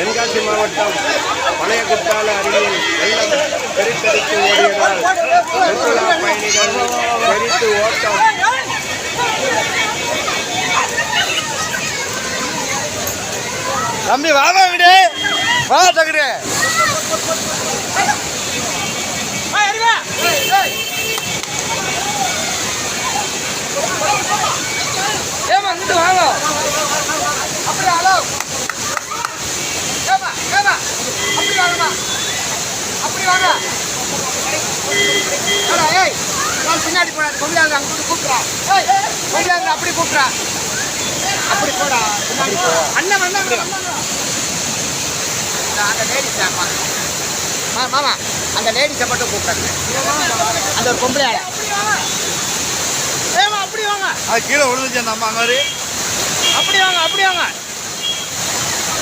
தென்காசி மாவட்டம் பழைய குற்றால அருகில் வெள்ளம் பெருக்கெடுத்து ஓடியதால் சுற்றுலா பயணிகள் பெரித்து ஓட்டம். தம்பி வாங்க விடு. வா தகுடு ஏமா இங்கிட்டு வாங்க அப்படி ஹலோ ஏமா ஏமா அப்படி வாங்கம்மா அப்படி வாங்க ஏடா, ஏய் நான் பின்னாடி போனா கொண்டாங்க அங்க கூட்டு கூப்பிட்றா. கொண்டாங்க அப்படி கூப்பிட்றா. அப்படி போடா. அண்ணன் வந்தாங்க அந்த லேடிஸ் ஆ மாமா. அந்த லேடிஸை மட்டும் கூப்பிட்றாங்க அந்த ஒரு பொம்பளை ஆளை ஏமா அப்படி வாங்க. அது கீழே விழுந்துச்சு அந்த அம்மா மாதிரி. அப்படி வாங்க அப்படி வாங்க.